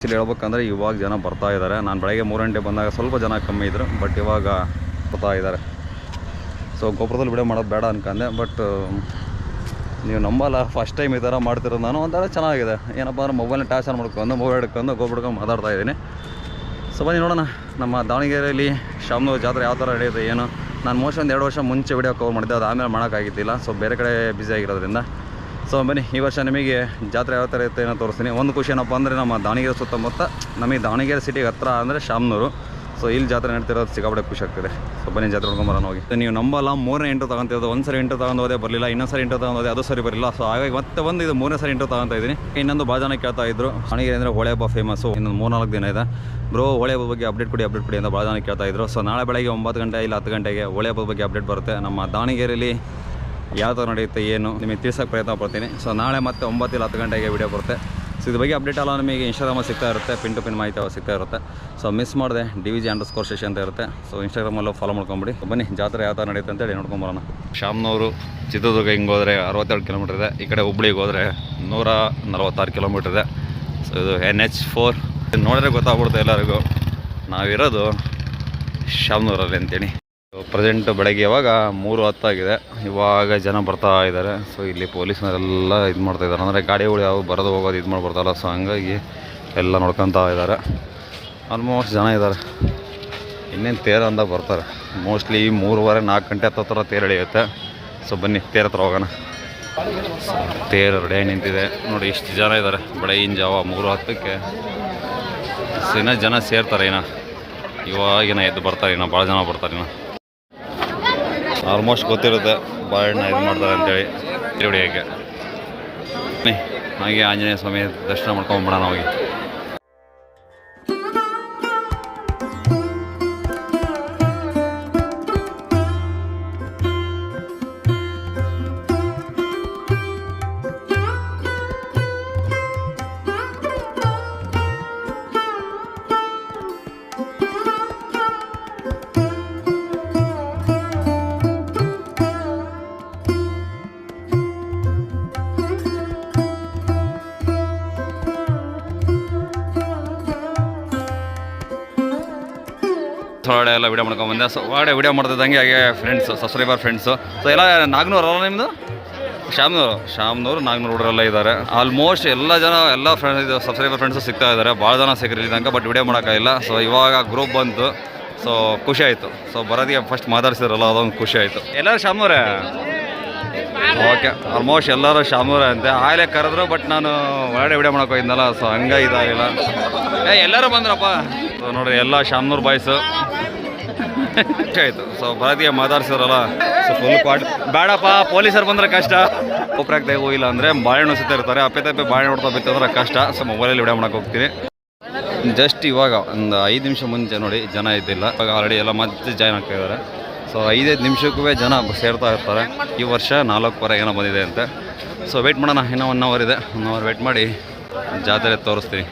Actually ಹೇಳ್ಬೇಕಂದ್ರೆ ಇವಾಗ ಜನ ಬರ್ತಾ ಇದ್ದಾರೆ. ನಾನು ಬೆಳಗ್ಗೆ ಮೂರು ಗಂಟೆ ಬಂದಾಗ ಸ್ವಲ್ಪ ಜನ ಕಮ್ಮಿ ಇದ್ದರು ಬಟ್ ಇವಾಗ ಬರ್ತಾ ಇದ್ದಾರೆ. ಸೊ ಗೊಬ್ಬರದಲ್ಲಿ ವಿಡಿಯೋ ಮಾಡೋದು ಬೇಡ ಅನ್ಕೊಂಡೆ ಬಟ್ ನೀವು ನಂಬಲ್ಲ. ಫಸ್ಟ್ ಟೈಮ್ ಈ ಥರ ಮಾಡ್ತಿರೋದು ನಾನು. ಒಂಥರ ಚೆನ್ನಾಗಿದೆ. ಏನಪ್ಪ ಅಂದ್ರೆ ಮೊಬೈಲ್ನ ಟ್ಯಾಚ್ ಆನ್ ಮಾಡ್ಕೊಂಡು ಮೊಬೈಲ್ ಹಿಡ್ಕೊಂಡು ಗೊಬ್ಬರ ಮಾತಾಡ್ತಾ ಇದ್ದೀನಿ. ಸೊ ಬನ್ನಿ ನೋಡೋಣ. ನಮ್ಮ ದಾವಣಗೆರೆಯಲ್ಲಿ ಶಾಮನೂರು ಜಾತ್ರೆ ಯಾವ ಥರ ನಡೆಯುತ್ತೆ, ಏನು? ನಾನು ಮೋಸ್ಟ್ ಒಂದು ಎರಡು ವರ್ಷ ಮುಂಚೆ ವಿಡಿಯೋ ಕವರ್ ಮಾಡಿದ್ದೆ. ಅದು ಆಮೇಲೆ ಮಾಡೋಕ್ಕಾಗಿದ್ದಿಲ್ಲ ಸೊ ಬೇರೆ ಕಡೆ ಬ್ಯುಸಿ ಆಗಿರೋದ್ರಿಂದ. ಸೊ ಬನ್ನಿ, ಈ ವರ್ಷ ನಿಮಗೆ ಜಾತ್ರೆ ಯಾವ ಥರ ಇರುತ್ತೆ ಏನೋ ತೋರಿಸ್ತೀನಿ. ಒಂದು ಖುಷಿ ಏನಪ್ಪ ಅಂದರೆ ನಮ್ಮ ದಾವಣಗೆರೆ ಸುತ್ತಮುತ್ತ ನಮಗೆ ದಾವಣಗೆರೆ ಸಿಟಿಗೆ ಹತ್ರ ಅಂದರೆ ಶಾಮ್ನೂರು. ಸೊ ಇಲ್ಲಿ ಜಾತ್ರೆ ನಡ್ತಿರೋದು ಸಿಕ್ಕಾಪಟ್ಟೆ ಖುಷಿ ಆಗ್ತದೆ. ಸೊ ಬನ್ನಿ ಜಾತ್ರೆ ನೋಡ್ಕೊಂಬರೋಣ ಹೋಗಿ. ನೀವು ನಂಬಲ್ಲ, ಮೂರನೇ ಇಂಟು ತಗೊಂತಿರೋದು. ಒಂದು ಸರಿ ಇಂಟು ತಗೊಂಡು ಹೋದೆ ಬರಲಿಲ್ಲ, ಇನ್ನೊಂದು ಸರಿ ಇಂಟು ತಗೊಂಡು ಹೋದೆ ಅದು ಸರಿ ಬರಲಿಲ್ಲ. ಸೊ ಹಾಗಾಗಿ ಮತ್ತೆ ಒಂದು ಇದು ಮೂರನೇ ಸರಿ ಇಂಟು ತಗೊಂತ ಇದ್ದೀನಿ. ಇನ್ನೊಂದು ಭಾಳ ಜನ ಕೇಳ್ತಾ ಇದ್ರು. ಹಣಗೆ ಅಂದರೆ ಹೊಳೆ ಹಬ್ಬ ಫೇಮಸ್ಸು ಇನ್ನೊಂದು ಮೂರ್ನಾಲ್ಕು ದಿನ ಇದೆ. ಬ್ರೋ ಹೊಳೆ ಹಬ್ಬ ಬಗ್ಗೆ ಅಪ್ಡೇಟ್ ಕೊಡಿ ಅಪ್ಡೇಟ್ ಕೊಡಿ ಅಂತ ಭಾಳ ಜನ ಕೇಳ್ತಾ ಇದ್ರು. ಸೊ ನಾಳೆ ಬೆಳಗ್ಗೆ ಒಂಬತ್ತು ಗಂಟೆ ಇಲ್ಲ ಹತ್ತು ಗಂಟೆಗೆ ಹೊಳೆ ಹಬ್ಬ ಬಗ್ಗೆ ಅಪ್ಡೇಟ್ ಬರುತ್ತೆ. ನಮ್ಮ ದಾವಣಗೆರೆಯಲ್ಲಿ ಯಾವ ಥರ ನಡೆಯುತ್ತೆ, ಏನು, ನಿಮಗೆ ತಿಳಿಸೋಕೆ ಪ್ರಯತ್ನ ಪಡ್ತೀನಿ. ಸೊ ನಾಳೆ ಮತ್ತೆ ಒಂಬತ್ತಿಲ್ಲ ಹತ್ತು ಗಂಟೆಗೆ ವಿಡಿಯೋ ಬರುತ್ತೆ. ಸೊ ಇದ್ರ ಬಗ್ಗೆ ಅಪ್ಡೇಟ್ ಎಲ್ಲ ನಿಮಗೆ ಇನ್ಸ್ಟಾಗ್ರಾಮಲ್ಲಿ ಸಿಗ್ತಾ ಇರುತ್ತೆ ಪಿನ್ ಟು ಪಿನ್ ಮಾಹಿತಿ ಅವಾಗ ಸಿಗ್ತಾ ಇರುತ್ತೆ. ಸೊ ಮಿಸ್ ಮಾಡಿದೆ D V G underscore station ಅಂತ ಇರುತ್ತೆ. ಸೊ ಇನ್ಸ್ಟಾಗ್ರಾಮಲ್ಲೂ ಫಾಲೋ ಮಾಡ್ಕೊಂಬಿಡಿ. ಬನ್ನಿ, ಜಾತ್ರೆ ಯಾವ ಥರ ನಡೆಯುತ್ತೆ ಅಂತೇಳಿ ನೋಡ್ಕೊಂಬರೋಣ ಶಾಮ್ನವರು ಚಿತ್ರದುರ್ಗ ಹಿಂಗೆ ಹೋದರೆ ಅರವತ್ತೆರಡು ಕಿಲೋಮೀಟರ್ ಇದೆ. ಈ ಕಡೆ ಹುಬ್ಳಿಗೆ ಹೋದರೆ ನೂರ ನಲವತ್ತಾರು ಕಿಲೋಮೀಟರ್ ಇದೆ. ಸೊ ಇದು ಎನ್ ಎಚ್ ಫೋರ್ ನೋಡಿದ್ರೆ ಗೊತ್ತಾಗ್ಬಿಡುತ್ತೆ ಎಲ್ಲರಿಗೂ. ನಾವಿರೋದು ಶಾಮ್ನೂರಲ್ಲಿ ಅಂತೇಳಿ ಪ್ರೆಸೆಂಟ್ ಬೆಳಗ್ಗೆ ಇವಾಗ ಮೂರು ಹತ್ತಾಗಿದೆ ಇವಾಗ ಜನ ಬರ್ತಾ ಇದ್ದಾರೆ. ಸೊ ಇಲ್ಲಿ ಪೊಲೀಸ್ನವರೆಲ್ಲ ಇದು ಮಾಡ್ತಾ ಇದ್ದಾರೆ. ಅಂದರೆ ಗಾಡಿಗಳು ಯಾವ ಬರೋದು, ಹೋಗೋದು, ಇದು ಮಾಡಿ ಬರ್ತಾರಲ್ಲ ಸೊ ಹಂಗಾಗಿ ಎಲ್ಲ ನೋಡ್ಕೊತಾ ಇದ್ದಾರೆ. ಆಲ್ಮೋಸ್ಟ್ ಜನ ಇದ್ದಾರೆ. ಇನ್ನೇನು ತೇರು ಅಂದ ಬರ್ತಾರೆ. ಮೋಸ್ಟ್ಲಿ ಮೂರುವರೆ, ನಾಲ್ಕು ಗಂಟೆ ಹತ್ತತ್ರ ತೇರು ಎಳೆಯುತ್ತೆ. ಸೊ ಬನ್ನಿ, ತೇರ ಹತ್ರ ಹೋಗೋಣ. ತೇರು ರೆಡಿ ನಿಂತಿದೆ. ನೋಡಿ, ಇಷ್ಟು ಜನ ಇದ್ದಾರೆ. ಬೆಳಗಿನ ಜಾವ ಮೂರು ಹತ್ತಕ್ಕೆ. ಸೊ ಇನ್ನೂ ಜನ ಸೇರ್ತಾರೆ ಇನ್ನು. ಇವಾಗಿನ ಎದ್ದು ಬರ್ತಾರೆ ಇನ್ನು ಭಾಳ ಜನ ಬರ್ತಾರೆ ಇನ್ನು. ಆಲ್ಮೋಸ್ಟ್ ಗೊತ್ತಿರುತ್ತೆ ಬಾಳೆಹಣ್ಣು ಇದು ಮಾಡ್ತಾರೆ ಅಂತೇಳಿ ಬನ್ನಿ ಹಾಗೆ ಆಂಜನೇಯ ಸ್ವಾಮಿ ದರ್ಶನ ಮಾಡ್ಕೊಂಬಿಡೋಣ ಹೋಗಿ. ಹೊರಗಡೆ ಎಲ್ಲ ವಿಡಿಯೋ ಮಾಡ್ಕೊಂಡು ಬಂದೆ. ಸೊ ಹೊರಗಡೆ ವೀಡಿಯೋ ಮಾಡ್ತಿದ್ದಂಗೆ ಹಾಗೆ ಫ್ರೆಂಡ್ಸು ಸಬ್ಸ್ಕ್ರೈಬರ್ ಫ್ರೆಂಡ್ಸು ಸೊ ಎಲ್ಲ ನಾಗ್ನೂರು ಅಲ್ಲ ನಿಮ್ಮದು ಶ್ಯಾಮ್ನೂರು. ಶ್ಯಾಮ್ನೂರು ನಾಗ್ನೂರು ಹುಡುಗರೆಲ್ಲ ಇದ್ದಾರೆ ಆಲ್ಮೋಸ್ಟ್ ಎಲ್ಲ ಜನ ಎಲ್ಲ ಫ್ರೆಂಡ್ಸ್ ಇದು ಸಬ್ಸ್ಕ್ರೈಬರ್ ಫ್ರೆಂಡ್ಸು ಸಿಗ್ತಾ ಇದ್ದಾರೆ ಭಾಳ ಜನ ಸಿಕ್ಕಿರಲಿ ತನಕ ಬಟ್ ವಿಡಿಯೋ ಮಾಡೋಕ್ಕಾಗಿಲ್ಲ. ಸೊ ಇವಾಗ ಗ್ರೂಪ್ ಬಂತು. ಸೊ ಖುಷಿ ಆಯಿತು. ಸೊ ಬರೋದಿಗೆ ಫಸ್ಟ್ ಮಾತಾಡ್ಸಿದ್ರಲ್ಲ ಅದೊಂದು ಖುಷಿ ಆಯಿತು. ಎಲ್ಲರೂ ಶ್ಯಾಮ್ನೂರೇ ಓಕೆ ಆಲ್ಮೋಸ್ಟ್ ಎಲ್ಲರೂ ಶಾಮೂರ ಅಂತೆ. ಆಯ್ಲೆ ಕರೆದ್ರು ಬಟ್ ನಾನು ಹೊರಗಡೆ ವಿಡಿಯೋ ಮಾಡಕ್ಕೆ ಹೋಗಿದ್ನಲ್ಲ ಸೊ ಹಂಗೆ ಇದಾಗಿಲ್ಲ. ಏ ಎಲ್ಲರೂ ಬಂದ್ರಪ್ಪ. ಸೊ ನೋಡ್ರಿ ಎಲ್ಲ ಶ್ಯಾಮ್ನೂರು ಬಾಯ್ಸು ಆಯಿತು ಸೊ ಭಾರತೀಯ ಮಾತಾಡ್ಸಿದ್ರಲ್ಲ ಸೊ ಫುಲ್ ಕ್ವಾಟ್ ಬೇಡಪ್ಪ, ಪೊಲೀಸರು ಬಂದ್ರೆ ಕಷ್ಟ. ಉಪ್ರಾಗ್ದಾಗ ಹೋಗಿಲ್ಲ ಅಂದರೆ ಬಾಳೆಹಣ್ಣು ಸುತ್ತಾ ಇರ್ತಾರೆ. ಅಪ್ಪೆ ತಪ್ಪೆ ಬಾಳೆಹಣ್ಣು ಹೊಡ್ತಾ ಬಿತ್ತಂದ್ರೆ ಕಷ್ಟ. ಸೊ ಮೊಬೈಲಲ್ಲಿ ವಿಡಿಯೋ ಮಾಡಕ್ಕೆ ಹೋಗ್ತೀನಿ. ಜಸ್ಟ್ ಇವಾಗ ಒಂದು ಐದು ನಿಮಿಷ ಮುಂಚೆ ನೋಡಿ, ಜನ ಇದ್ದಿಲ್ಲ. ಇವಾಗ ಆಲ್ರೆಡಿ ಎಲ್ಲ ಮತ್ತೆ ಜಾಯ್ನ್ ಆಗ್ತಾ ಇದ್ದಾರೆ. ಸೊ ಐದೈದು ನಿಮಿಷಕ್ಕೂ ಜನ ಸೇರ್ತಾ ಇರ್ತಾರೆ. ಈ ವರ್ಷ ನಾಲ್ಕೂವರೆ ಏನೋ ಬಂದಿದೆ ಅಂತೆ. ಸೊ ವೆಯ್ಟ್ ಮಾಡೋಣ. ಇನ್ನೂ ಒನ್ ಅವರ್ ಇದೆ. ಒನ್ ಅವರ್ ವೆಯ್ಟ್ ಮಾಡಿ ಜಾತ್ರೆ ತೋರಿಸ್ತೀನಿ.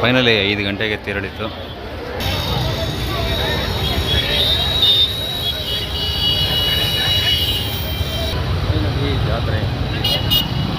ಫೈನಲಿ ಐದು ಗಂಟೆಗೆ ತೆರಳಿತು. ಜಾತ್ರೆ.